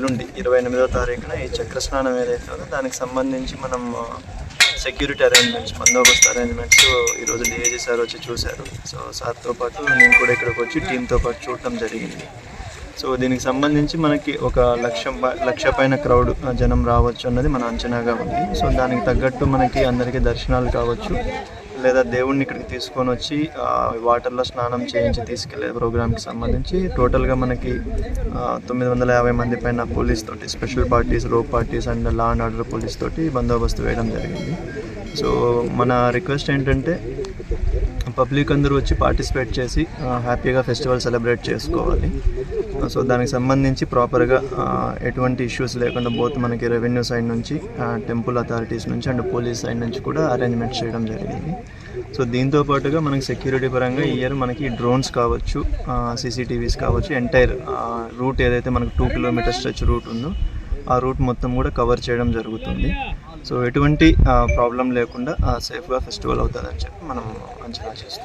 ఎల్లుండి ఇరవై ఎనిమిదో తారీఖున ఈ చక్ర స్నానం ఏదైతే ఉందో దానికి సంబంధించి మనం సెక్యూరిటీ అరేంజ్మెంట్స్ బందోబస్తు అరేంజ్మెంట్స్ ఈరోజు డిఏజీ సార్ వచ్చి చూశారు. సో సార్తో పాటు నేను కూడా ఇక్కడికి వచ్చి టీంతో పాటు చూడటం జరిగింది. సో దీనికి సంబంధించి మనకి ఒక లక్ష లక్ష పైన క్రౌడ్ జనం రావచ్చు అన్నది మన అంచనాగా ఉంది. సో దానికి తగ్గట్టు మనకి అందరికీ దర్శనాలు కావచ్చు. లేదా దేవుడిని ఇక్కడికి తీసుకొని వచ్చి వాటర్లో స్నానం చేయించి తీసుకెళ్ళే ప్రోగ్రామ్కి సంబంధించి టోటల్గా మనకి తొమ్మిది వందల యాభై మంది పైన పోలీస్ తోటి స్పెషల్ పార్టీస్ రో parties and law and order police తోటి బందోబస్తు వేయడం జరిగింది. సో మన రిక్వెస్ట్ ఏంటంటే పబ్లిక్ అందరూ వచ్చి పార్టిసిపేట్ చేసి హ్యాపీగా ఫెస్టివల్ సెలబ్రేట్ చేసుకోవాలి. సో దానికి సంబంధించి ప్రాపర్గా ఎటువంటి ఇష్యూస్ లేకుండా బోత్ మనకి రెవెన్యూ సైడ్ నుంచి టెంపుల్ అథారిటీస్ నుంచి అండ్ పోలీస్ సైడ్ నుంచి కూడా అరేంజ్మెంట్ చేయడం జరిగింది. సో దీంతో పాటుగా మనకి సెక్యూరిటీ పరంగా ఈ ఇయర్ మనకి డ్రోన్స్ కావచ్చు సీసీటీవీస్ కావచ్చు ఎంటైర్ రూట్ ఏదైతే మనకు టూ కిలోమీటర్ స్ట్రెచ్ రూట్ ఉందో ఆ రూట్ మొత్తం కూడా కవర్ చేయడం జరుగుతుంది. సో ఎటువంటి ప్రాబ్లం లేకుండా సేఫ్గా ఫెస్టివల్ అవుతుందని చెప్పి మనం అంచనా చేస్తాం